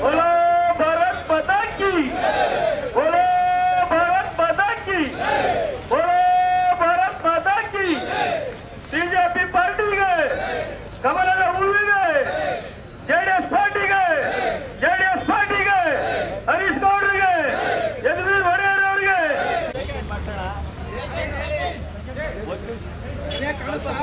बोलो भारत माता की बोलो भारत ಕಾಣಿಸ್ತಾ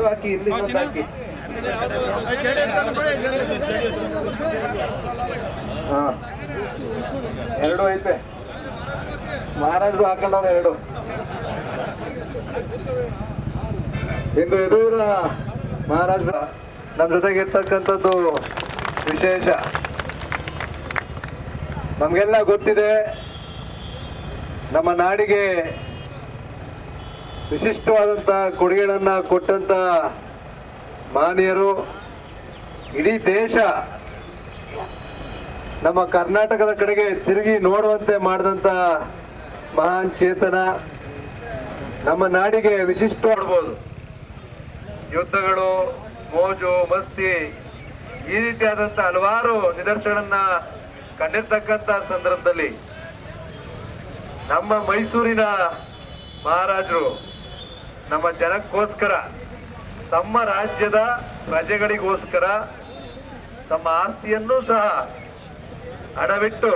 ಎರಡು ಹಾಕಿ ಇಲ್ಲಿ ಹಾಕಿ. ಹಾ. ಎರಡು ಐತೆ. ಮಹಾರಾಜರು ಹಾಕೊಂಡವ್ರ ಎರಡು. ಇಂದು ಯದುವೀರ ಮಹಾರಾಜ ನಮ್ಮ ಜೊತೆಗೆ ಇರ್ತಕ್ಕಂಥದ್ದು ವಿಶೇಷ. ನಮಗೆಲ್ಲ ಗೊತ್ತಿದೆ ನಮ್ಮ ನಾಡಿಗೆ ವಿಶಿಷ್ಟವಾದಂಥ ಕೊಡುಗೆಗಳನ್ನು ಕೊಟ್ಟಂತ ಮಾನ್ಯರು, ಇಡೀ ದೇಶ ನಮ್ಮ ಕರ್ನಾಟಕದ ಕಡೆಗೆ ತಿರುಗಿ ನೋಡುವಂತೆ ಮಾಡಿದಂಥ ಮಹಾನ್ ಚೇತನ ನಮ್ಮ ನಾಡಿಗೆ ವಿಶಿಷ್ಟ ನೋಡ್ಬೋದು ಯುದ್ಧಗಳು, ಮೋಜು, ಮಸ್ತಿ ಈ ರೀತಿಯಾದಂತ ಹಲವಾರು ನಿದರ್ಶನ ಕಂಡಿರ್ತಕ್ಕಂತ ಸಂದರ್ಭದಲ್ಲಿ ನಮ್ಮ ಮೈಸೂರಿನ ಮಹಾರಾಜರು ನಮ್ಮ ಜನಕ್ಕೋಸ್ಕರ, ತಮ್ಮ ರಾಜ್ಯದ ಪ್ರಜೆಗಳಿಗೋಸ್ಕರ, ತಮ್ಮ ಆಸ್ತಿಯನ್ನು ಸಹ ಅಡವಿಟ್ಟು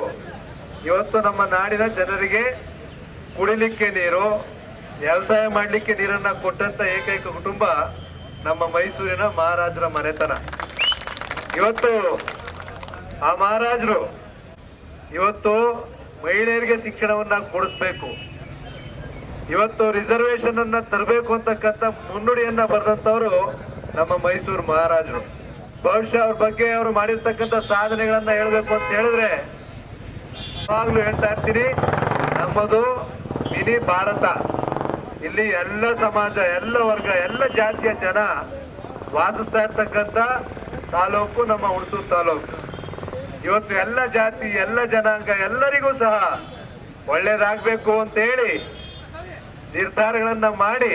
ಇವತ್ತು ನಮ್ಮ ನಾಡಿನ ಜನರಿಗೆ ಕುಡಿಲಿಕ್ಕೆ ನೀರು, ವ್ಯವಸಾಯ ಮಾಡಲಿಕ್ಕೆ ನೀರನ್ನ ಕೊಟ್ಟಂತ ಏಕೈಕ ಕುಟುಂಬ ನಮ್ಮ ಮೈಸೂರಿನ ಮಹಾರಾಜರ ಮನೆತನ. ಇವತ್ತು ಆ ಮಹಾರಾಜರು ಇವತ್ತು ಮಹಿಳೆಯರಿಗೆ ಶಿಕ್ಷಣವನ್ನ ಕೊಡಿಸ್ಬೇಕು. ಇವತ್ತು ರಿಸರ್ವೇಶನ್ ಅನ್ನ ತರಬೇಕು ಅಂತಕ್ಕಂಥ ಮುನ್ನುಡಿಯನ್ನ ಬರೆದಂತವರು ನಮ್ಮ ಮೈಸೂರು ಮಹಾರಾಜರು. ಬಹುಶಃ ಅವ್ರ ಬಗ್ಗೆ ಅವರು ಮಾಡಿರ್ತಕ್ಕಂಥ ಸಾಧನೆಗಳನ್ನ ಹೇಳ್ಬೇಕು ಅಂತ ಹೇಳಿದ್ರೆ ಯಾವಾಗ್ಲೂ ಹೇಳ್ತಾ ಇರ್ತೀನಿ, ನಮ್ಮದು ಇಡೀ ಭಾರತ, ಇಲ್ಲಿ ಎಲ್ಲ ಸಮಾಜ, ಎಲ್ಲ ವರ್ಗ, ಎಲ್ಲ ಜಾತಿಯ ಜನ ವಾಸಿಸ್ತಾ ಇರ್ತಕ್ಕಂಥ ತಾಲೂಕು ನಮ್ಮ ಹುಣಸೂರು ತಾಲೂಕು. ಇವತ್ತು ಎಲ್ಲ ಜಾತಿ, ಎಲ್ಲ ಜನಾಂಗ ಎಲ್ಲರಿಗೂ ಸಹ ಒಳ್ಳೇದಾಗಬೇಕು ಅಂತ ಹೇಳಿ ನಿರ್ಧಾರಗಳನ್ನ ಮಾಡಿ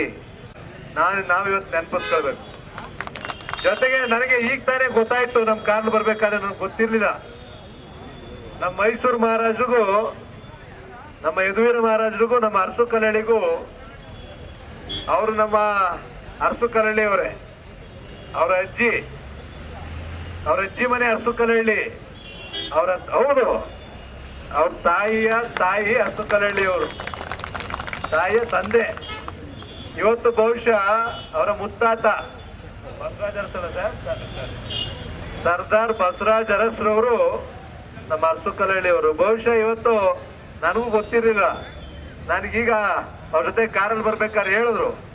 ನಾನು ನಾವಿವತ್ತು ನೆನಪಿಸ್ಕೊಳ್ಬೇಕು. ಜೊತೆಗೆ ನನಗೆ ಈಗ ತಾನೇ ಗೊತ್ತಾಯ್ತು ನಮ್ ಕಾರ್ ಬರ್ಬೇಕಾದ್ರೆ ನನಗೆ ಗೊತ್ತಿರ್ಲಿಲ್ಲ. ನಮ್ಮ ಮೈಸೂರು ಮಹಾರಾಜರಿಗೂ, ನಮ್ಮ ಯದುವೀರ ಮಹಾರಾಜರಿಗೂ, ನಮ್ಮ ಅರಸು ಕಲ್ಲಳಿಗೂ ಅವರು ನಮ್ಮ ಅರಸು ಕಲ್ಲಳ್ಳಿ ಅವರೇ ಅವರ ಅಜ್ಜಿ, ಅವ್ರ ಅಜ್ಜಿ ಮನೆ ಅರಸು ಕಲ್ಲಳ್ಳಿ ಅವರ ಹೌದು, ಅವ್ರ ತಾಯಿಯ ತಾಯಿ ಅರಸು ಕಲ್ಲಳ್ಳಿ ಅವರು ತಾಯಿಯ ತಂದೆ. ಇವತ್ತು ಬಹುಶಃ ಅವರ ಮುತ್ತಾತ ಸರ್ದಾರ್ ಬಸವರಾಜ್ ಅರಸ್ರವರು ನಮ್ಮ ಅರಸು ಅವರು ಬಹುಶಃ ಇವತ್ತು ನನಗೂ ಗೊತ್ತಿರಲಿಲ್ಲ. ನನಗೀಗ ಅವ್ರ ಜೊತೆ ಕಾರಲ್ಲಿ ಬರ್ಬೇಕಾದ್ರೆ ಹೇಳಿದ್ರು.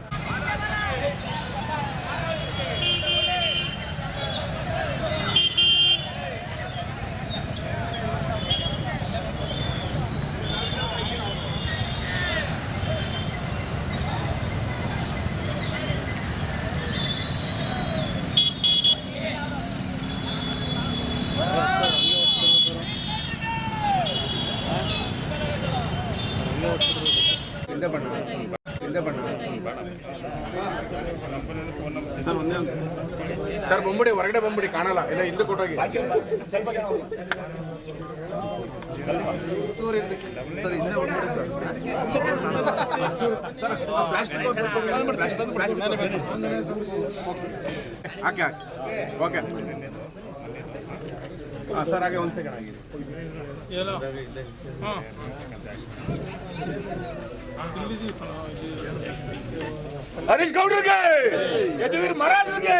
ಬಂದ್ಬಿಡಿ ಹೊರಗಡೆ ಬಂದ್ಬಿಡಿ ಕಾಣಲ್ಲ. ಇಲ್ಲ ಹಿಂದೆ ಕೊಟ್ಟೋಗಿ. ಹಾಕಿ ಹಾಕಿ. ಓಕೆ. ಹಾಂ ಸರ್ ಹಾಗೆ ಒಂದು ಸೆಕೆಂಡ್ ಆಗಿದೆ. ಹರೀಶ್ ಗೌಡ್ರಿಗೆ ಯದುವೀರ್ ಮಹಾರಾಜರಿಗೆ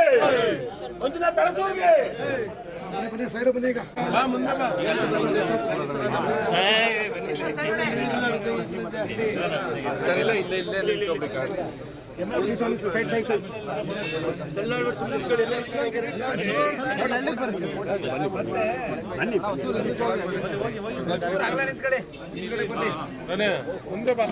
ಮಂಜುನಾಥ್ ಅರಸೋರಿಗೆ ಮುಂದೆ ಬಾ.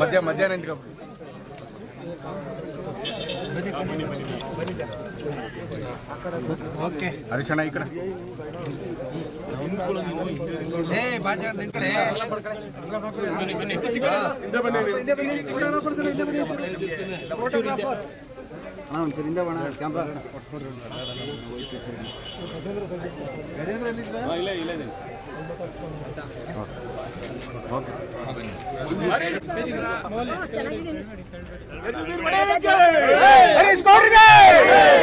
ಮಧ್ಯ ಮಧ್ಯಾಹ್ನ ನಿಂತ್ಕೊ ಓಕೆ ಹರೀಶಣ್ಣ ಈ ಕಡೆ ಹರೀಶ್ ಗೌಡ್ರಿಗೆ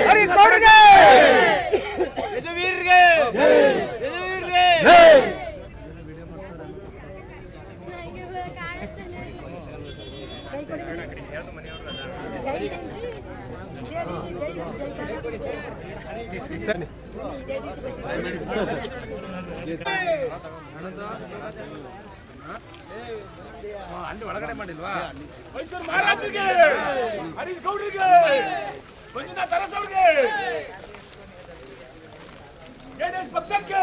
ಹರೀಶ್ ಗೌಡ್ರಿಗೆ ಕೈ ಕೊಡಿ ಜೈ ಹಿಂದ್. ಇದೇ ರೀತಿ ಜೈ ಸರಿ ಒಳಗಡೆ ಮಾಡಿಲ್ವಾ ಮೈಸೂರು ಮಹಾರಾಜರಿಗೆ ಹರೀಶ್ ಗೌಡ್ರಿಗೆ ಮಂಜುನಾಥ್ ಅರಸವ್ರಿಗೆ ಜೆಡಿಎಸ್ ಪಕ್ಷಕ್ಕೆ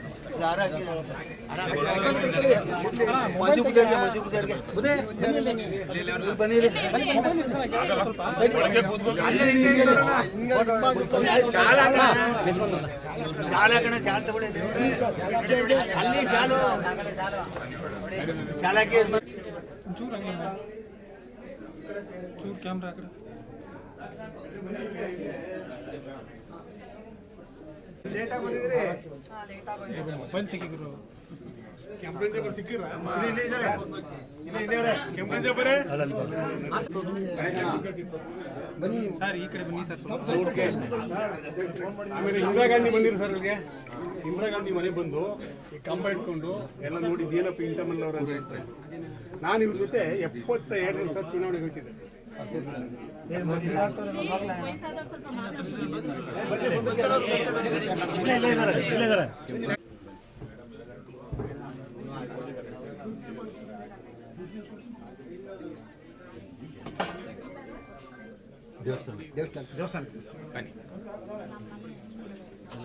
చాలా కన్నా చాలా అన్ని చాలు చాలా కేసు చూడు కెమెరా అక్కడ ಆಮೇಲೆ ಇಂದಿರಾ ಗಾಂಧಿ ಬಂದಿರ ಸರ್ ಅಲ್ಲಿಗೆ ಇಂದಿರಾ ಗಾಂಧಿ ಮನೆ ಬಂದು ಈ ಕಂಬ ಇಟ್ಕೊಂಡು ಎಲ್ಲ ನೋಡಿ ಏನಪ್ಪ ಇಂಟಮಲ್ ಅವರ ನಾನು ಇವ್ರ ಜೊತೆ ಎಪ್ಪತ್ತ ಎರಡು ಸರ್ ಚುನಾವಣೆಗೆ ಹೋಗ್ತಿದ್ದೆ ದೇವಸ್ಥಾನ ದೇವಸ್ಥಾನ ದೇವಸ್ಥಾನ ಬನ್ನಿ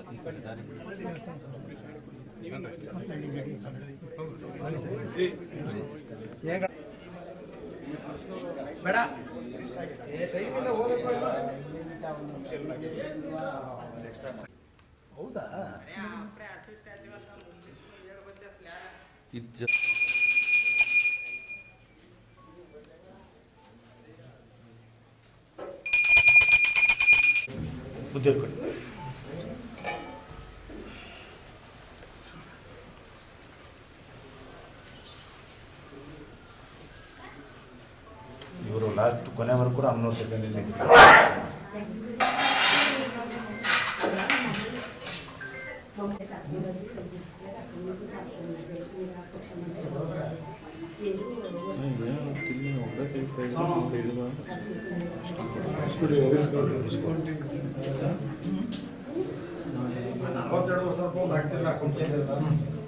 ಈ ಕಡೆ ದಾರಿ ಬನ್ನಿ ಇವರು ಕೊನೆವರೆಗೂ ಹನ್ನೊಂದು ಸೆಕೆಂಡಲ್ಲಿ ನಲವತ್ತೆರಡು ವರ್ಷ ಹಾಕ್ತಿಲ್ಲ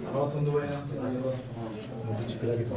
ಅರವತ್ತೊಂದು ವಯ ಚಿಕ್ಕದಾಗಿತ್ತು.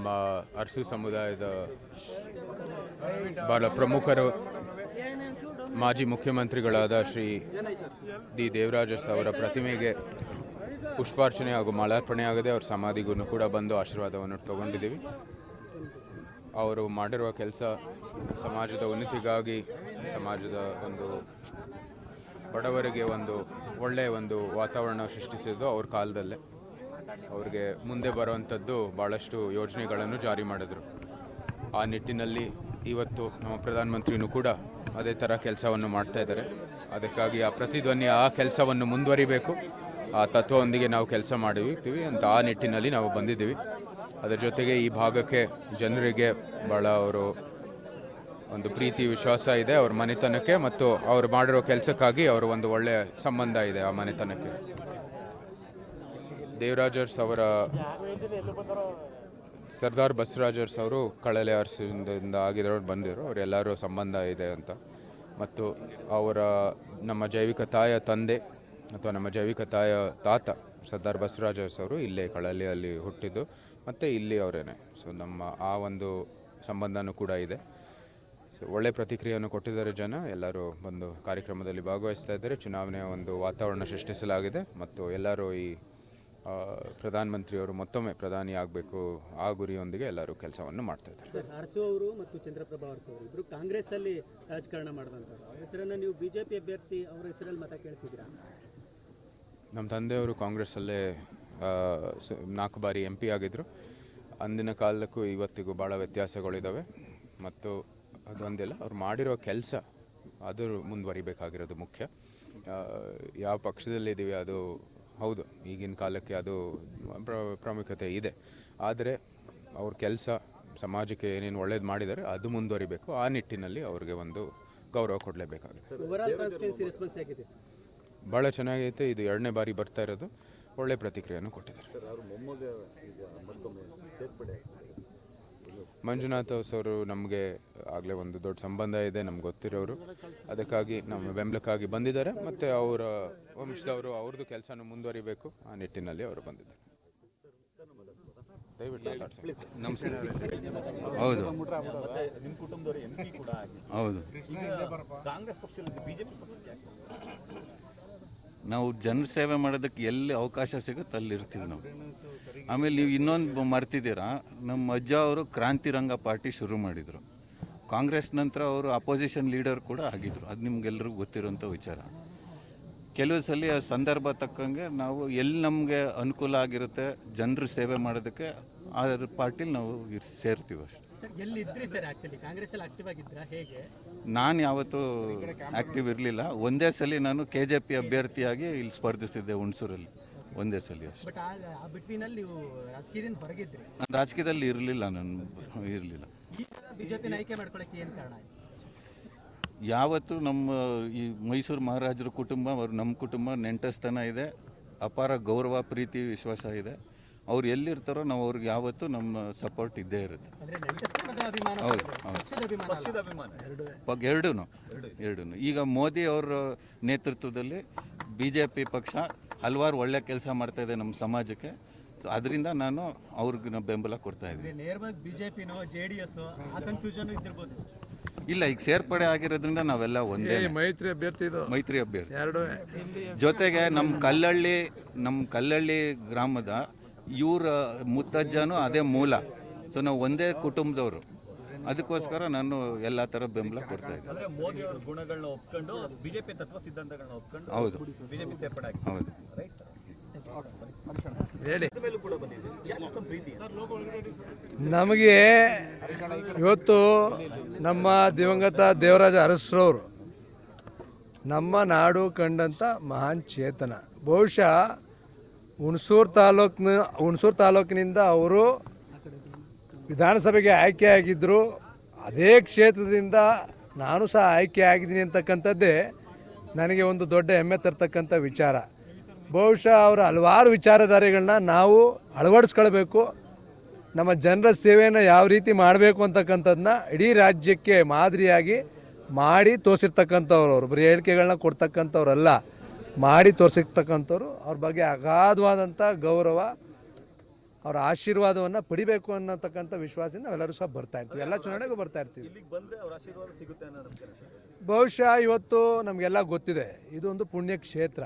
ನಮ್ಮ ಅರಸು ಸಮುದಾಯದ ಬಹಳ ಪ್ರಮುಖರು, ಮಾಜಿ ಮುಖ್ಯಮಂತ್ರಿಗಳಾದ ಶ್ರೀ ಡಿ. ದೇವರಾಜಸ್ ಅವರ ಪ್ರತಿಮೆಗೆ ಪುಷ್ಪಾರ್ಚನೆ ಹಾಗೂ ಮಾಲಾರ್ಪಣೆ ಆಗದೆ ಅವ್ರ ಸಮಾಧಿಗೂ ಕೂಡ ಬಂದು ಆಶೀರ್ವಾದವನ್ನು ತಗೊಂಡಿದ್ದೀವಿ. ಅವರು ಮಾಡಿರುವ ಕೆಲಸ ಸಮಾಜದ ಉನ್ನತಿಗಾಗಿ, ಸಮಾಜದ ಒಂದು ಬಡವರಿಗೆ ಒಂದು ಒಳ್ಳೆಯ ಒಂದು ವಾತಾವರಣ ಸೃಷ್ಟಿಸಿದ್ದು ಅವ್ರ ಕಾಲದಲ್ಲೇ. ಅವ್ರಿಗೆ ಮುಂದೆ ಬರುವಂಥದ್ದು ಭಾಳಷ್ಟು ಯೋಜನೆಗಳನ್ನು ಜಾರಿ ಮಾಡಿದರು. ಆ ನಿಟ್ಟಿನಲ್ಲಿ ಇವತ್ತು ನಮ್ಮ ಪ್ರಧಾನಮಂತ್ರಿನೂ ಕೂಡ ಅದೇ ಥರ ಕೆಲಸವನ್ನು ಮಾಡ್ತಾ ಇದ್ದಾರೆ. ಅದಕ್ಕಾಗಿ ಆ ಪ್ರತಿಧ್ವನಿ, ಆ ಕೆಲಸವನ್ನು ಮುಂದುವರಿಬೇಕು. ಆ ತತ್ವದೊಂದಿಗೆ ನಾವು ಕೆಲಸ ಮಾಡಿರ್ತೀವಿ ಅಂತ ಆ ನಿಟ್ಟಿನಲ್ಲಿ ನಾವು ಬಂದಿದ್ದೀವಿ. ಅದರ ಜೊತೆಗೆ ಈ ಭಾಗಕ್ಕೆ ಜನರಿಗೆ ಭಾಳ ಅವರು ಒಂದು ಪ್ರೀತಿ, ವಿಶ್ವಾಸ ಇದೆ. ಅವ್ರ ಮನೆತನಕ್ಕೆ ಮತ್ತು ಅವ್ರು ಮಾಡಿರೋ ಕೆಲಸಕ್ಕಾಗಿ ಅವರು ಒಂದು ಒಳ್ಳೆಯ ಸಂಬಂಧ ಇದೆ ಆ ಮನೆತನಕ್ಕೆ. ದೇವರಾಜರ್ಸ್ ಅವರ ಸರ್ದಾರ್ ಬಸವರಾಜರ್ಸ್ ಅವರು ಕಳಲೆ ಅರಸಿಂದ ಆಗಿರೋರು ಬಂದಿರೋ, ಅವರೆಲ್ಲರೂ ಸಂಬಂಧ ಇದೆ ಅಂತ. ಮತ್ತು ಅವರ ನಮ್ಮ ಜೈವಿಕ ತಾಯ ತಂದೆ ಅಥವಾ ನಮ್ಮ ಜೈವಿಕ ತಾಯ ತಾತ ಸರ್ದಾರ್ ಬಸವರಾಜರ್ಸ್ ಅವರು ಇಲ್ಲೇ ಕಳಲೆಯಲ್ಲಿ ಹುಟ್ಟಿದ್ದು, ಮತ್ತು ಇಲ್ಲಿ ಅವರೇನೆ. ಸೊ ನಮ್ಮ ಆ ಒಂದು ಸಂಬಂಧನೂ ಕೂಡ ಇದೆ. ಸೊ ಒಳ್ಳೆ ಪ್ರತಿಕ್ರಿಯೆಯನ್ನು ಕೊಟ್ಟಿದ್ದಾರೆ ಜನ. ಎಲ್ಲರೂ ಬಂದು ಕಾರ್ಯಕ್ರಮದಲ್ಲಿ ಭಾಗವಹಿಸ್ತಾ ಇದ್ದಾರೆ. ಚುನಾವಣೆಯ ಒಂದು ವಾತಾವರಣ ಸೃಷ್ಟಿಸಲಾಗಿದೆ. ಮತ್ತು ಎಲ್ಲರೂ ಈ ಪ್ರಧಾನಮಂತ್ರಿಯವರು ಮತ್ತೊಮ್ಮೆ ಪ್ರಧಾನಿ ಆಗಬೇಕು ಆ ಗುರಿಯೊಂದಿಗೆ ಎಲ್ಲರೂ ಕೆಲಸವನ್ನು ಮಾಡ್ತಾ ಇದ್ದಾರೆ. ಅರಸು ಅವರು ಮತ್ತು ಚಂದ್ರಪ್ರಭಾ ಅವರು ಇಬ್ಬರು ಕಾಂಗ್ರೆಸ್ಸಲ್ಲಿ ರಾಜಕಾರಣ ಮಾಡಿದಂಥವ್ರು ಅವ್ರ ಹೆಸರನ್ನು ನೀವು ಬಿ ಜೆ ಪಿ ಅಭ್ಯರ್ಥಿ ಅವರ ಹೆಸರಲ್ಲಿ ಮತ ಕೇಳ್ತಿದ್ದೀರಾ? ನಮ್ಮ ತಂದೆಯವರು ಕಾಂಗ್ರೆಸ್ಸಲ್ಲೇ ನಾಲ್ಕು ಬಾರಿ ಎಂ ಪಿ ಆಗಿದ್ದರು ಅಂದಿನ ಕಾಲಕ್ಕೂ ಇವತ್ತಿಗೂ ಭಾಳ ವ್ಯತ್ಯಾಸಗಳಿದ್ದಾವೆ ಮತ್ತು ಅದೊಂದಿಲ್ಲ ಅವ್ರು ಮಾಡಿರೋ ಕೆಲಸ ಅದು ಮುಂದುವರಿಬೇಕಾಗಿರೋದು ಮುಖ್ಯ. ಯಾವ ಪಕ್ಷದಲ್ಲಿದ್ದೀವಿ ಅದು ಹೌದು ಈಗಿನ ಕಾಲಕ್ಕೆ ಅದು ಪ್ರ- ಪ್ರಾಮುಖ್ಯತೆ ಇದೆ. ಆದರೆ ಅವ್ರ ಕೆಲಸ ಸಮಾಜಕ್ಕೆ ಏನೇನು ಒಳ್ಳೇದು ಮಾಡಿದ್ದಾರೆ ಅದು ಮುಂದುವರಿಬೇಕು. ಆ ನಿಟ್ಟಿನಲ್ಲಿ ಅವ್ರಿಗೆ ಒಂದು ಗೌರವ ಕೊಡಲೇಬೇಕಾಗುತ್ತೆ. ಭಾಳ ಚೆನ್ನಾಗೈತೆ ಇದು ಎರಡನೇ ಬಾರಿ ಬರ್ತಾ ಇರೋದು. ಒಳ್ಳೆ ಪ್ರತಿಕ್ರಿಯೆಯನ್ನು ಕೊಟ್ಟಿದ್ದಾರೆ. ಮಂಜುನಾಥ್ ಅವರು ನಮಗೆ ಆಗಲೇ ಒಂದು ದೊಡ್ಡ ಸಂಬಂಧ ಇದೆ ನಮ್ಗೆ ಗೊತ್ತಿರೋರು. ಅದಕ್ಕಾಗಿ ನಮ್ಮ ಬೆಂಬಲಕ್ಕಾಗಿ ಬಂದಿದ್ದಾರೆ. ಮತ್ತು ಅವರ ವಂಶದವರು ಅವ್ರದ್ದು ಕೆಲಸನೂ ಮುಂದುವರಿಬೇಕು. ಆ ನಿಟ್ಟಿನಲ್ಲಿ ಅವರು ಬಂದಿದ್ದಾರೆ. ಹೌದು. ಹೌದು. ನಾವು ಜನ ಸೇವೆ ಮಾಡೋದಕ್ಕೆ ಎಲ್ಲಿ ಅವಕಾಶ ಸಿಗುತ್ತೆ ಅಲ್ಲಿ ಇರ್ತೀವಿ ನಾವು. ಆಮೇಲೆ ನೀವು ಇನ್ನೊಂದು ಮರ್ತಿದ್ದೀರಾ, ನಮ್ಮ ಅಜ್ಜ ಅವರು ಕ್ರಾಂತಿರಂಗ ಪಾರ್ಟಿ ಶುರು ಮಾಡಿದರು. ಕಾಂಗ್ರೆಸ್ ನಂತರ ಅವರು ಅಪೋಸಿಷನ್ ಲೀಡರ್ ಕೂಡ ಆಗಿದ್ದರು ಅದು ನಿಮಗೆಲ್ಲರಿಗೂ ಗೊತ್ತಿರೋಂಥ ವಿಚಾರ. ಕೆಲವು ಸಲ ಆ ಸಂದರ್ಭ ತಕ್ಕಂಗೆ ನಾವು ಎಲ್ಲಿ ನಮಗೆ ಅನುಕೂಲ ಆಗಿರುತ್ತೆ ಜನರು ಸೇವೆ ಮಾಡೋದಕ್ಕೆ ಆ ಪಾರ್ಟಿಲಿ ನಾವು ಸೇರ್ತೀವಿ ಅಷ್ಟೇ. ನಾನು ಯಾವತ್ತೂ ಆ್ಯಕ್ಟಿವ್ ಇರಲಿಲ್ಲ. ಒಂದೇ ಸಲ ನಾನು ಕೆ ಜೆ ಪಿ ಅಭ್ಯರ್ಥಿಯಾಗಿ ಇಲ್ಲಿ ಸ್ಪರ್ಧಿಸಿದ್ದೆ ಹುಣಸೂರಲ್ಲಿ. ಒಂದೇ ಸಲ ಅಷ್ಟೇ. ರಾಜಕೀಯದಲ್ಲಿ ಇರಲಿಲ್ಲ ನಾನು ಇರಲಿಲ್ಲ. ಆಯ್ಕೆ ಏನು ಕಾರಣ ಯಾವತ್ತು ನಮ್ಮ ಈ ಮೈಸೂರು ಮಹಾರಾಜರ ಕುಟುಂಬ ಅವ್ರು ನಮ್ಮ ಕುಟುಂಬ ನೆಂಟಸ್ತನ ಇದೆ ಅಪಾರ ಗೌರವ ಪ್ರೀತಿ ವಿಶ್ವಾಸ ಇದೆ. ಅವ್ರು ಎಲ್ಲಿರ್ತಾರೋ ನಾವು ಅವ್ರಿಗೆ ಯಾವತ್ತೂ ನಮ್ಮ ಸಪೋರ್ಟ್ ಇದ್ದೇ ಇರುತ್ತೆ. ಹೌದು, ಹೌದು. ಎರಡೂ. ಎರಡೂ ಈಗ ಮೋದಿ ಅವರ ನೇತೃತ್ವದಲ್ಲಿ ಬಿ ಜೆ ಪಿ ಪಕ್ಷ ಹಲವಾರು ಒಳ್ಳೆ ಕೆಲಸ ಮಾಡ್ತಾ ಇದೆ ನಮ್ಮ ಸಮಾಜಕ್ಕೆ. ಅದರಿಂದ ನಾನು ಅವ್ರಿಗೆ ನಾವು ಬೆಂಬಲ ಕೊಡ್ತಾ ಇದ್ದೀನಿ. ನೇರವಾಗಿ ಬಿಜೆಪಿನೋ ಜೆ ಡಿ ಎಸ್ ಆ ಕನ್ಫ್ಯೂಷನ್ ಇದ್ದಿರ್ಬೋದು. ಇಲ್ಲ ಈಗ ಸೇರ್ಪಡೆ ಆಗಿರೋದ್ರಿಂದ ನಾವೆಲ್ಲ ಒಂದೇ ಮೈತ್ರಿ ಅಭ್ಯರ್ಥಿ ಇದು. ಮೈತ್ರಿ ಅಭ್ಯರ್ಥಿ. ಎರಡು. ಜೊತೆಗೆ ನಮ್ಮ ಕಲ್ಲಳ್ಳಿ ನಮ್ಮ ಕಲ್ಲಳ್ಳಿ ಗ್ರಾಮದ ಇವರ ಮುತ್ತಜ್ಜನೂ ಅದೇ ಮೂಲ. ಸೊ ನಾವು ಒಂದೇ ಕುಟುಂಬದವರು. ಅದಕ್ಕೋಸ್ಕರ ನಾನು ಎಲ್ಲ ಥರ ಬೆಂಬಲ ಕೊಡ್ತಾ ಇದ್ದೀನಿ. ಮೋದಿ ಅವರ ಗುಣಗಳನ್ನ ಒಪ್ಕೊಂಡು ಬಿಜೆಪಿ ತತ್ವ ಸಿದ್ಧಾಂತಗಳನ್ನ ಒಪ್ಕೊಂಡು ಹೌದು. ಬಿಜೆಪಿ ಸೇರ್ಪಡೆ ಆಗಿ ಹೌದು ನಮಗೆ ಇವತ್ತು ನಮ್ಮ ದಿವಂಗತ ದೇವರಾಜ ಅರಸರವರು ನಮ್ಮ ನಾಡು ಕಂಡಂಥ ಮಹಾನ್ ಚೇತನ. ಬಹುಶಃ ಹುಣಸೂರು ತಾಲೂಕಿನ, ಹುಣಸೂರು ತಾಲೂಕಿನಿಂದ ಅವರು ವಿಧಾನಸಭೆಗೆ ಆಯ್ಕೆ ಆಗಿದ್ದರು ಅದೇ ಕ್ಷೇತ್ರದಿಂದ ನಾನು ಸಹ ಆಯ್ಕೆ ಆಗಿದ್ದೀನಿ ಅಂತಕ್ಕಂಥದ್ದೇ ನನಗೆ ಒಂದು ದೊಡ್ಡ ಹೆಮ್ಮೆ ತರ್ತಕ್ಕಂಥ ವಿಚಾರ. ಬಹುಶಃ ಅವರ ಹಲವಾರು ವಿಚಾರಧಾರೆಗಳನ್ನ ನಾವು ಅಳವಡಿಸ್ಕೊಳ್ಬೇಕು. ನಮ್ಮ ಜನರ ಸೇವೆಯನ್ನು ಯಾವ ರೀತಿ ಮಾಡಬೇಕು ಅಂತಕ್ಕಂಥದ್ದನ್ನ ಇಡೀ ರಾಜ್ಯಕ್ಕೆ ಮಾದರಿಯಾಗಿ ಮಾಡಿ ತೋರಿಸಿರ್ತಕ್ಕಂಥವ್ರು ಅವರು ಬರೀ ಹೇಳಿಕೆಗಳನ್ನ ಕೊಡ್ತಕ್ಕಂಥವ್ರಲ್ಲ ಮಾಡಿ ತೋರಿಸಿರ್ತಕ್ಕಂಥವ್ರು ಅವ್ರ ಬಗ್ಗೆ ಅಗಾಧವಾದಂಥ ಗೌರವ ಅವರ ಆಶೀರ್ವಾದವನ್ನು ಪಡಿಬೇಕು ಅನ್ನತಕ್ಕಂಥ ವಿಶ್ವಾಸದಿಂದ ನಾವೆಲ್ಲರೂ ಸಹ ಬರ್ತಾ ಇರ್ತೀವಿ. ಎಲ್ಲ ಚುನಾವಣೆಗೂ ಬರ್ತಾ ಇರ್ತೀವಿ. ಬಹುಶಃ ಇವತ್ತು ನಮಗೆಲ್ಲ ಗೊತ್ತಿದೆ ಇದೊಂದು ಪುಣ್ಯ ಕ್ಷೇತ್ರ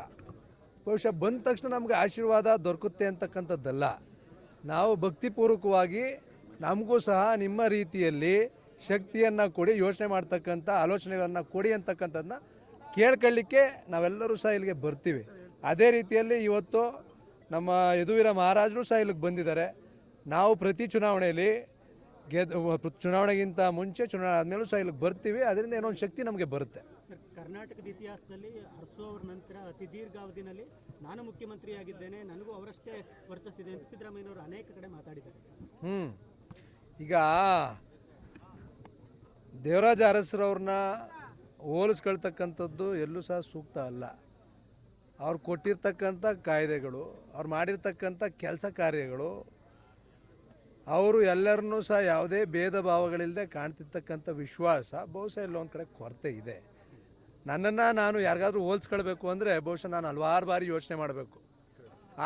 ಬಹುಶಃ ಬಂದ ತಕ್ಷಣ ನಮಗೆ ಆಶೀರ್ವಾದ ದೊರಕುತ್ತೆ ಅಂತಕ್ಕಂಥದ್ದಲ್ಲ. ನಾವು ಭಕ್ತಿಪೂರ್ವಕವಾಗಿ ನಮಗೂ ಸಹ ನಿಮ್ಮ ರೀತಿಯಲ್ಲಿ ಶಕ್ತಿಯನ್ನು ಕೊಡಿ, ಯೋಚನೆ ಮಾಡ್ತಕ್ಕಂಥ ಆಲೋಚನೆಗಳನ್ನು ಕೊಡಿ ಅಂತಕ್ಕಂಥದ್ದನ್ನ ಕೇಳ್ಕೊಳ್ಳಿಕ್ಕೆ ನಾವೆಲ್ಲರೂ ಸಹ ಇಲ್ಲಿಗೆ ಬರ್ತೀವಿ. ಅದೇ ರೀತಿಯಲ್ಲಿ ಇವತ್ತು ನಮ್ಮ ಯದುವೀರ ಮಹಾರಾಜರು ಸಹ ಇಲ್ಲಿಗೆ ಬಂದಿದ್ದಾರೆ. ನಾವು ಪ್ರತಿ ಚುನಾವಣೆಯಲ್ಲಿ ಗೆದ್ದು ಚುನಾವಣೆಗಿಂತ ಮುಂಚೆ ಚುನಾವಣೆ ಆದಮೇಲೂ ಸಹ ಇಲ್ಲಿಗೆ ಬರ್ತೀವಿ. ಅದರಿಂದ ಏನೋ ಒಂದು ಶಕ್ತಿ ನಮಗೆ ಬರುತ್ತೆ. ಕರ್ನಾಟಕದ ಇತಿಹಾಸದಲ್ಲಿ ಅರಸು ಅವರ ನಂತರ ಅತಿ ದೀರ್ಘಾವಧಿನಲ್ಲಿ ನಾನು ಮುಖ್ಯಮಂತ್ರಿಯಾಗಿದ್ದೇನೆ, ನನಗೂ ಅವರಷ್ಟೇ ವರ್ತಿಸಿದೆ ಅಂತ ಸಿದ್ದರಾಮಯ್ಯನವರು ಅನೇಕ ಕಡೆ ಮಾತಾಡಿದ್ದಾರೆ. ಹ್ಞೂ ಈಗ ದೇವರಾಜ ಅರಸರವ್ರನ್ನ ಹೋಲಿಸ್ಕೊಳ್ತಕ್ಕಂಥದ್ದು ಎಲ್ಲೂ ಸಹ ಸೂಕ್ತ ಅಲ್ಲ. ಅವ್ರು ಕೊಟ್ಟಿರ್ತಕ್ಕಂಥ ಕಾಯ್ದೆಗಳು, ಅವ್ರು ಮಾಡಿರ್ತಕ್ಕಂಥ ಕೆಲಸ ಕಾರ್ಯಗಳು, ಅವರು ಎಲ್ಲರನ್ನೂ ಸಹ ಯಾವುದೇ ಭೇದ ಭಾವಗಳಿಲ್ಲದೆ ಕಾಣ್ತಿರ್ತಕ್ಕಂಥ ವಿಶ್ವಾಸ ಬಹುಶಃ ಎಲ್ಲೊಂದು ಕಡೆ ಕೊರತೆ ಇದೆ. ನನ್ನನ್ನು ನಾನು ಯಾರಿಗಾದ್ರೂ ಹೋಲಿಸ್ಕೊಳ್ಬೇಕು ಅಂದರೆ ಬಹುಶಃ ನಾನು ಹಲವಾರು ಬಾರಿ ಯೋಚನೆ ಮಾಡಬೇಕು.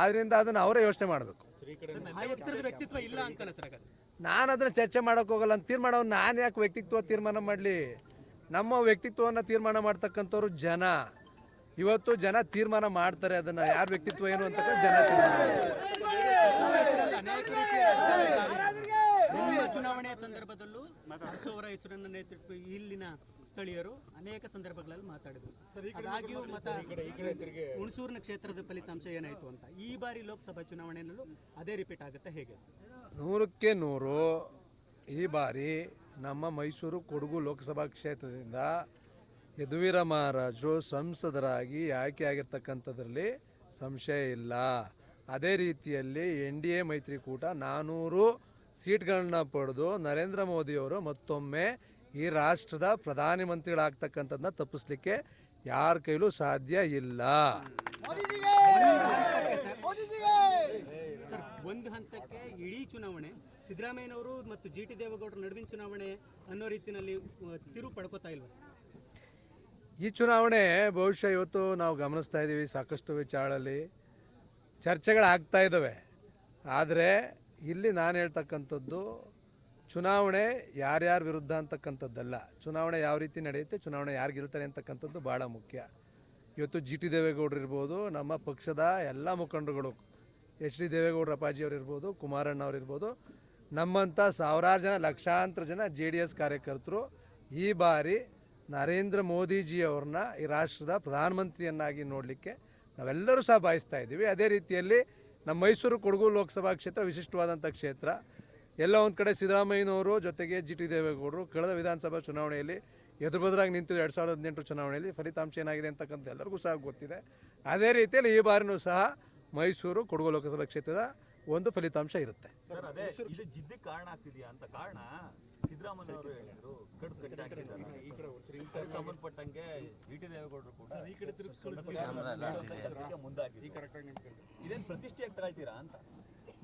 ಆದ್ದರಿಂದ ಅದನ್ನು ಅವರೇ ಯೋಚನೆ ಮಾಡಬೇಕು. ನಾನು ಅದನ್ನು ಚರ್ಚೆ ಮಾಡೋಕೆ ಹೋಗಲ್ಲ ಅಂತ ತೀರ್ಮಾನ ನಾನು ಯಾಕೆ ವ್ಯಕ್ತಿತ್ವ ತೀರ್ಮಾನ ಮಾಡಲಿ? ನಮ್ಮ ವ್ಯಕ್ತಿತ್ವವನ್ನು ತೀರ್ಮಾನ ಮಾಡ್ತಕ್ಕಂಥವ್ರು ಜನ. ಇವತ್ತು ಜನ ತೀರ್ಮಾನ ಮಾಡ್ತಾರೆ, ಅದನ್ನು ಯಾರ ವ್ಯಕ್ತಿತ್ವ ಏನು ಅಂತ ಜನ ತೀರ್ಮಾನ ಚುನಾವಣೆಯ ಸಂದರ್ಭದಲ್ಲೂ ಇಲ್ಲಿನ ಸ್ಥಳೀಯರು ಅನೇಕ ಸಂದರ್ಭಗಳಲ್ಲಿ ಮಾತಾಡಿದರು. ಆದಾಗ್ಯೂ ಮತ ಹುಣಸೂರಿನ ಕ್ಷೇತ್ರದ ಫಲಿತಾಂಶ ಏನಾಯ್ತು ಅಂತ. ಈ ಬಾರಿ ಲೋಕಸಭಾ ಚುನಾವಣೆಯಲ್ಲೂ ಅದೇ ರಿಪೀಟ್ ಆಗುತ್ತೆ ಹೇಗೆ? ನೂರಕ್ಕೆ ನೂರು ಈ ಬಾರಿ ನಮ್ಮ ಮೈಸೂರು ಕೊಡಗು ಲೋಕಸಭಾ ಕ್ಷೇತ್ರದಿಂದ ಯದುವೀರ ಮಹಾರಾಜರು ಸಂಸದರಾಗಿ ಆಯ್ಕೆಯಾಗಿರ್ತಕ್ಕಂಥದ್ರಲ್ಲಿ ಸಂಶಯ ಇಲ್ಲ. ಅದೇ ರೀತಿಯಲ್ಲಿ ಎನ್ ಡಿ ಎ ಮೈತ್ರಿಕೂಟ ನಾನ್ನೂರು ಸೀಟ್ಗಳನ್ನ ಪಡೆದು ನರೇಂದ್ರ ಮೋದಿಯವರು ಮತ್ತೊಮ್ಮೆ ಈ ರಾಷ್ಟ್ರದ ಪ್ರಧಾನಮಂತ್ರಿಗಳಾಗ್ತಕ್ಕಂಥದ್ದನ್ನ ತಪ್ಪಿಸ್ಲಿಕ್ಕೆ ಯಾರ ಕೈಲೂ ಸಾಧ್ಯ ಇಲ್ಲ. ಒಂದು ಹಂತಕ್ಕೆ ಇಡೀ ಚುನಾವಣೆ ಸಿದ್ದರಾಮಯ್ಯನವರು ಮತ್ತು ಜಿ ಟಿ ದೇವೇಗೌಡರ ನಡುವಿನ ಚುನಾವಣೆ ಅನ್ನೋ ರೀತಿಯಲ್ಲಿ ತಿರು ಪಡ್ಕೋತಾ ಇಲ್ವಾ? ಈ ಚುನಾವಣೆ ಬಹುಶಃ ಇವತ್ತು ನಾವು ಗಮನಿಸ್ತಾ ಇದ್ದೀವಿ ಸಾಕಷ್ಟು ವಿಚಾರಗಳಲ್ಲಿ. ಚರ್ಚೆಗಳಾಗ್ತಾ ಇದ್ದಾವೆ. ಆದರೆ ಇಲ್ಲಿ ನಾನು ಹೇಳ್ತಕ್ಕಂಥದ್ದು ಚುನಾವಣೆ ಯಾರ್ಯಾರ ವಿರುದ್ಧ ಅಂತಕ್ಕಂಥದ್ದಲ್ಲ. ಚುನಾವಣೆ ಯಾವ ರೀತಿ ನಡೆಯುತ್ತೆ, ಚುನಾವಣೆ ಯಾರು ಗೆಲ್ತಾರೆ ಅಂತಕ್ಕಂಥದ್ದು ಭಾಳ ಮುಖ್ಯ. ಇವತ್ತು ಜಿ ಟಿ ದೇವೇಗೌಡರು ಇರ್ಬೋದು, ನಮ್ಮ ಪಕ್ಷದ ಎಲ್ಲ ಮುಖಂಡರುಗಳು, ಎಚ್ ಡಿ ದೇವೇಗೌಡರ ಅಪ್ಪಾಜಿಯವರು ಇರ್ಬೋದು, ಕುಮಾರಣ್ಣ ಅವರಿರ್ಬೋದು ನಮ್ಮಂಥ ಸಾವಿರಾರು ಜನ, ಲಕ್ಷಾಂತರ ಜನ ಜೆ ಡಿ ಎಸ್ ಕಾರ್ಯಕರ್ತರು ಈ ಬಾರಿ ನರೇಂದ್ರ ಮೋದಿಜಿ ಅವ್ರನ್ನ ಈ ರಾಷ್ಟ್ರದ ಪ್ರಧಾನಮಂತ್ರಿಯನ್ನಾಗಿ ನೋಡಲಿಕ್ಕೆ ನಾವೆಲ್ಲರೂ ಸಹ ಬಯಸ್ತಾ ಇದ್ದೀವಿ. ಅದೇ ರೀತಿಯಲ್ಲಿ ನಮ್ಮ ಮೈಸೂರು ಕೊಡಗು ಲೋಕಸಭಾ ಕ್ಷೇತ್ರ ವಿಶಿಷ್ಟವಾದಂಥ ಕ್ಷೇತ್ರ. ಎಲ್ಲ ಒಂದು ಕಡೆ ಸಿದ್ದರಾಮಯ್ಯನವರು ಜೊತೆಗೆ ಜಿ ಟಿ ದೇವೇಗೌಡರು ಕಳೆದ ವಿಧಾನಸಭಾ ಚುನಾವಣೆಯಲ್ಲಿ ಎದುರುಬದ್ರಾಗಿ ನಿಂತಿದ್ದು ಎರಡು ಸಾವಿರದ ಹದಿನೆಂಟು ಚುನಾವಣೆಯಲ್ಲಿ. ಫಲಿತಾಂಶ ಏನಾಗಿದೆ ಅಂತಕ್ಕಂಥ ಎಲ್ಲರಿಗೂ ಸಹ ಗೊತ್ತಿದೆ. ಅದೇ ರೀತಿಯಲ್ಲಿ ಈ ಬಾರಿನೂ ಸಹ ಮೈಸೂರು ಕೊಡಗು ಲೋಕಸಭಾ ಕ್ಷೇತ್ರದ ಒಂದು ಫಲಿತಾಂಶ ಇರುತ್ತೆ.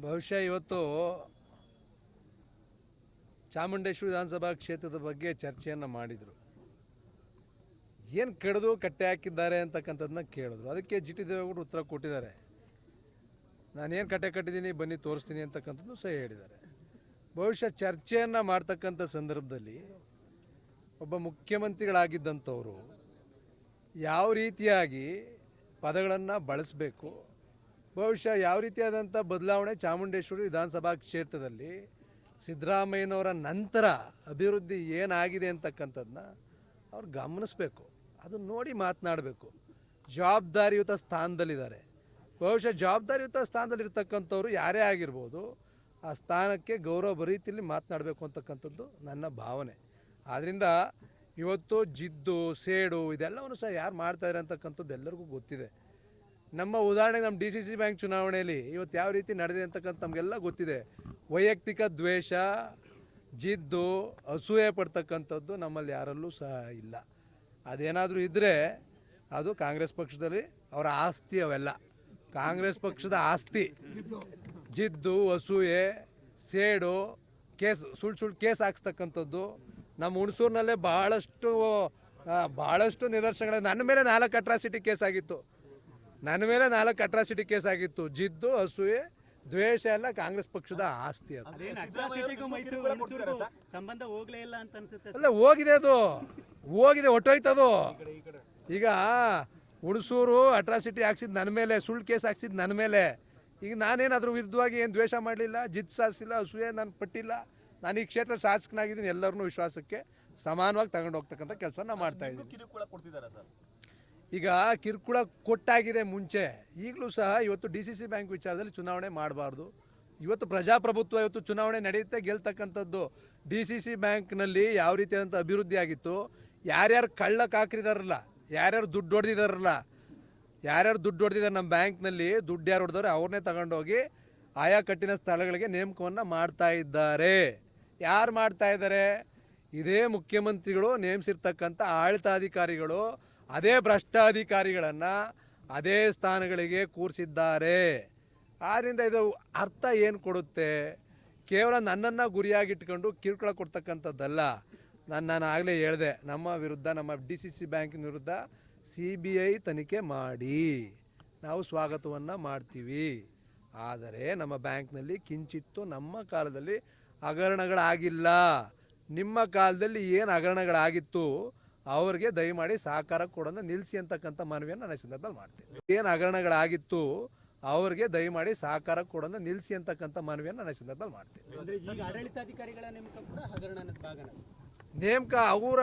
ಬಹುಶಃ ಇವತ್ತು ಚಾಮುಂಡೇಶ್ವರಿ ವಿಧಾನಸಭಾ ಕ್ಷೇತ್ರದ ಬಗ್ಗೆ ಚರ್ಚೆಯನ್ನು ಮಾಡಿದರು. ಏನು ಕಡಿದು ಕಟ್ಟೆ ಹಾಕಿದ್ದಾರೆ ಅಂತಕ್ಕಂಥದ್ದನ್ನ ಕೇಳಿದ್ರು. ಅದಕ್ಕೆ ಜಿ ಟಿ ದೇವೇಗೌಡರು ಉತ್ತರ ಕೊಟ್ಟಿದ್ದಾರೆ. ನಾನೇನು ಕಟ್ಟೆ ಕಟ್ಟಿದ್ದೀನಿ, ಬನ್ನಿ ತೋರಿಸ್ತೀನಿ ಅಂತಕ್ಕಂಥದ್ದು ಸಹ ಹೇಳಿದ್ದಾರೆ. ಬಹುಶಃ ಚರ್ಚೆಯನ್ನು ಮಾಡ್ತಕ್ಕಂಥ ಸಂದರ್ಭದಲ್ಲಿ ಒಬ್ಬ ಮುಖ್ಯಮಂತ್ರಿಗಳಾಗಿದ್ದಂಥವರು ಯಾವ ರೀತಿಯಾಗಿ ಪದಗಳನ್ನು ಬಳಸಬೇಕು, ಬಹುಶಃ ಯಾವ ರೀತಿಯಾದಂಥ ಬದಲಾವಣೆ ಚಾಮುಂಡೇಶ್ವರಿ ವಿಧಾನಸಭಾ ಕ್ಷೇತ್ರದಲ್ಲಿ ಸಿದ್ದರಾಮಯ್ಯನವರ ನಂತರ ಅಭಿವೃದ್ಧಿ ಏನಾಗಿದೆ ಅಂತಕ್ಕಂಥದ್ದನ್ನ ಅವ್ರು ಗಮನಿಸಬೇಕು. ಅದನ್ನು ನೋಡಿ ಮಾತನಾಡಬೇಕು. ಜವಾಬ್ದಾರಿಯುತ ಸ್ಥಾನದಲ್ಲಿದ್ದಾರೆ. ಬಹುಶಃ ಜವಾಬ್ದಾರಿಯುತ ಸ್ಥಾನದಲ್ಲಿರ್ತಕ್ಕಂಥವ್ರು ಯಾರೇ ಆಗಿರ್ಬೋದು ಆ ಸ್ಥಾನಕ್ಕೆ ಗೌರವ ರೀತಿಯಲ್ಲಿ ಮಾತನಾಡಬೇಕು ಅಂತಕ್ಕಂಥದ್ದು ನನ್ನ ಭಾವನೆ. ಆದ್ದರಿಂದ ಇವತ್ತು ಜಿದ್ದು, ಸೇಡು ಇದೆಲ್ಲವನ್ನು ಸಹ ಯಾರು ಮಾಡ್ತಾಯಿದ್ದಾರೆ ಅಂತಕ್ಕಂಥದ್ದು ಎಲ್ಲರಿಗೂ ಗೊತ್ತಿದೆ. ನಮ್ಮ ಉದಾಹರಣೆಗೆ ನಮ್ಮ ಡಿ ಸಿ ಸಿ ಬ್ಯಾಂಕ್ ಚುನಾವಣೆಯಲ್ಲಿ ಇವತ್ತು ಯಾವ ರೀತಿ ನಡೆದಿದೆ ಅಂತಕ್ಕಂಥ ನಮಗೆಲ್ಲ ಗೊತ್ತಿದೆ. ವೈಯಕ್ತಿಕ ದ್ವೇಷ, ಜಿದ್ದು, ಅಸೂಯೆ ಪಡ್ತಕ್ಕಂಥದ್ದು ನಮ್ಮಲ್ಲಿ ಯಾರಲ್ಲೂ ಸಹ ಇಲ್ಲ. ಅದೇನಾದರೂ ಇದ್ದರೆ ಅದು ಕಾಂಗ್ರೆಸ್ ಪಕ್ಷದಲ್ಲಿ ಅವರ ಆಸ್ತಿ ಅವೆಲ್ಲ. ಕಾಂಗ್ರೆಸ್ ಪಕ್ಷದ ಆಸ್ತಿ. ಜಿದ್ದು, ಅಸೂಯೆ, ಸೇಡು, ಕೇಸ್, ಸುಳ್ಳು ಸುಳ್ಳು ಕೇಸ್ ಹಾಕ್ಸ್ತಕ್ಕಂಥದ್ದು ನಮ್ಮ ಹುಣಸೂರಿನಲ್ಲೇ ಭಾಳಷ್ಟು ಭಾಳಷ್ಟು ನಿದರ್ಶನಗಳು. ನನ್ನ ಮೇಲೆ ನಾಲ್ಕು ಅಟ್ರಾಸಿಟಿ ಕೇಸ್ ಆಗಿತ್ತು. ನನ್ನ ಮೇಲೆ ನಾಲ್ಕು ಅಟ್ರಾಸಿಟಿ ಕೇಸ್ ಆಗಿತ್ತು. ಜಿದ್ದು ಅಸೂಯೆ ದ್ವೇಷ ಎಲ್ಲ ಕಾಂಗ್ರೆಸ್ ಪಕ್ಷದ ಆಸ್ತಿ ಅದು. ಸಂಬಂಧ ಹೋಗ್ಲೇ ಇಲ್ಲ ಅಂತ ಅನ್ಸುತ್ತೆ ಅಲ್ಲ ಹೋಗಿದೆ ಅದು. ಹೋಗಿದೆ ಹೊಟ್ಟೋಯ್ತದು ಈಗ ಹುಣಸೂರು ಅಟ್ರಾಸಿಟಿ ಹಾಕ್ಸಿದ್ ನನ್ನ ಮೇಲೆ ಸುಳ್ಳು ಕೇಸ್ ಹಾಕ್ಸಿದ್ ನನ್ನ ಮೇಲೆ. ಈಗ ನಾನೇನು ಅದ್ರ ವಿರುದ್ಧವಾಗಿ ಏನು ದ್ವೇಷ ಮಾಡಲಿಲ್ಲ ಜಿತ್ ಸಾಧಿಸಿಲ್ಲ ಅಸೂಯೆ ನಾನು ಪಟ್ಟಿಲ್ಲ ನಾನು ಈ ಕ್ಷೇತ್ರ ಶಾಸಕನಾಗಿದ್ದೀನಿ ಎಲ್ಲರನ್ನೂ ವಿಶ್ವಾಸಕ್ಕೆ ಸಮಾನವಾಗಿ ತಗೊಂಡು ಹೋಗ್ತಕ್ಕಂಥ ಕೆಲಸ ಮಾಡ್ತಾ ಇದ್ದೀನಿ. ಕಿರುಕುಳ ಕೊಡ್ತಿದಾರ ಸರ್? ಈಗ ಕಿರುಕುಳ ಕೊಟ್ಟಾಗಿದೆ ಮುಂಚೆ, ಈಗಲೂ ಸಹ ಇವತ್ತು ಡಿ ಸಿ ಸಿ ಬ್ಯಾಂಕ್ ವಿಚಾರದಲ್ಲಿ ಚುನಾವಣೆ ಮಾಡಬಾರ್ದು. ಇವತ್ತು ಪ್ರಜಾಪ್ರಭುತ್ವ ಇವತ್ತು ಚುನಾವಣೆ ನಡೆಯುತ್ತೆ, ಗೆಲ್ತಕ್ಕಂಥದ್ದು ಡಿ ಸಿ ಸಿ ಬ್ಯಾಂಕ್ನಲ್ಲಿ ಯಾವ ರೀತಿಯಾದಂಥ ಅಭಿವೃದ್ಧಿ ಆಗಿತ್ತು, ಯಾರ್ಯಾರು ಕಳ್ಳಕ್ಕೆ ಹಾಕಿದಾರಲ್ಲ ಯಾರ್ಯಾರು ದುಡ್ಡು ಹೊಡೆದಿದಾರಲ್ಲ, ಯಾರ್ಯಾರು ದುಡ್ಡು ಹೊಡೆದಿದ್ದಾರೆ ನಮ್ಮ ಬ್ಯಾಂಕ್ನಲ್ಲಿ ದುಡ್ಡು ಯಾರು ಹೊಡೆದವ್ರೆ ಅವ್ರನ್ನೇ ತಗೊಂಡೋಗಿ ಆಯಾ ಕಟ್ಟಿನ ಸ್ಥಳಗಳಿಗೆ ನೇಮಕವನ್ನು ಮಾಡ್ತಾ ಇದ್ದಾರೆ. ಯಾರು ಮಾಡ್ತಾ ಇದ್ದಾರೆ? ಇದೇ ಮುಖ್ಯಮಂತ್ರಿಗಳು ನೇಮಿಸಿರ್ತಕ್ಕಂಥ ಆಡಳಿತಾಧಿಕಾರಿಗಳು ಅದೇ ಭ್ರಷ್ಟಾಧಿಕಾರಿಗಳನ್ನು ಅದೇ ಸ್ಥಾನಗಳಿಗೆ ಕೂರಿಸಿದ್ದಾರೆ. ಆದ್ದರಿಂದ ಇದು ಅರ್ಥ ಏನು ಕೊಡುತ್ತೆ? ಕೇವಲ ನನ್ನನ್ನು ಗುರಿಯಾಗಿಟ್ಕೊಂಡು ಕಿರುಕುಳ ಕೊಡ್ತಕ್ಕಂಥದ್ದಲ್ಲ. ನಾನು ನಾನು ಆಗಲೇ ಹೇಳಿದೆ, ನಮ್ಮ ವಿರುದ್ಧ, ನಮ್ಮ ಡಿ ಸಿ ಸಿ ಬ್ಯಾಂಕಿನ ವಿರುದ್ಧ ಸಿ ಬಿ ಐ ತನಿಖೆ ಮಾಡಿ. ನಾವು ಸ್ವಾಗತವನ್ನು ಮಾಡ್ತೀವಿ. ಆದರೆ ನಮ್ಮ ಬ್ಯಾಂಕ್ನಲ್ಲಿ ಕಿಂಚಿತ್ತು ನಮ್ಮ ಕಾಲದಲ್ಲಿ ಹಗರಣಗಳಾಗಿಲ್ಲ. ನಿಮ್ಮ ಕಾಲದಲ್ಲಿ ಏನು ಹಗರಣಗಳಾಗಿತ್ತು? ಅವ್ರಿಗೆ ದಯಮಾಡಿ ಸಹಕಾರ ಕೊಡೋದನ್ನ ನಿಲ್ಲಿಸಿ ಅಂತಕ್ಕಂಥ ಮನವಿಯನ್ನು ನಾನು ಸಂದರ್ಭದಲ್ಲಿ ಮಾಡ್ತೀನಿ. ಏನು ಹಗರಣಗಳಾಗಿತ್ತು ಅವ್ರಿಗೆ ದಯಮಾಡಿ ಸಹಕಾರ ಕೊಡೋದನ್ನ ನಿಲ್ಲಿಸಿ ಅಂತಕ್ಕಂಥ ಮನವಿಯನ್ನು ನಾನು ಸಂದರ್ಭದಲ್ಲಿ ಮಾಡ್ತೀನಿ. ನೇಮಕ ಕೂಡ ಹಗರಣದ ಭಾಗನ. ನೇಮಕ ಅವರ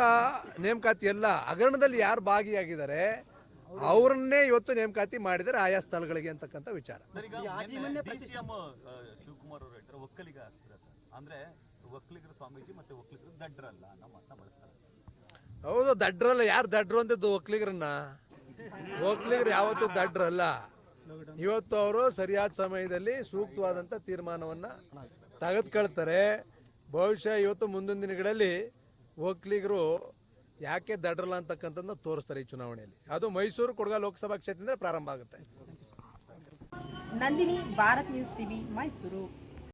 ನೇಮಕಾತಿ ಎಲ್ಲ ಹಗರಣದಲ್ಲಿ ಯಾರು ಭಾಗಿಯಾಗಿದ್ದಾರೆ ಅವರನ್ನೇ ಇವತ್ತು ನೇಮಕಾತಿ ಮಾಡಿದರೆ ಆಯಾ ಸ್ಥಳಗಳಿಗೆ ಅಂತಕ್ಕಂಥ ವಿಚಾರ. ಒಕ್ಕಲಿಗ ಅಂದ್ರೆ ಒಕ್ಕಲಿಗರ ಸ್ವಾಮೀಜಿ ಮತ್ತೆ ಒಕ್ಕಲಿಗರು ದಡ್ಡರಲ್ಲ ಬಳಸ್ತಾರೆ ಹೌದು, ದಡ್ರಲ್ಲ. ಯಾರು ದಡ್ರು ಅಂತಿದ್ದು ಒಕ್ಲಿಗರನ್ನ. ಒಕ್ಲಿಗರು ಯಾವತ್ತೂ ದಡ್ರಲ್ಲ. ಇವತ್ತು ಅವರು ಸರಿಯಾದ ಸಮಯದಲ್ಲಿ ಸೂಕ್ತವಾದಂಥ ತೀರ್ಮಾನವನ್ನು ತೆಗೆದುಕೊಳ್ತಾರೆ. ಬಹುಶಃ ಇವತ್ತು ಮುಂದಿನ ದಿನಗಳಲ್ಲಿ ಒಕ್ಲಿಗರು ಯಾಕೆ ದಡ್ರಲ್ಲ ಅಂತಕ್ಕಂಥದ್ದನ್ನ ತೋರಿಸ್ತಾರೆ ಈ ಚುನಾವಣೆಯಲ್ಲಿ. ಅದು ಮೈಸೂರು ಕೊಡಗ ಲೋಕಸಭಾ ಕ್ಷೇತ್ರದಿಂದ ಪ್ರಾರಂಭ ಆಗುತ್ತೆ. Nandini, Bharat news TV, Mysuru.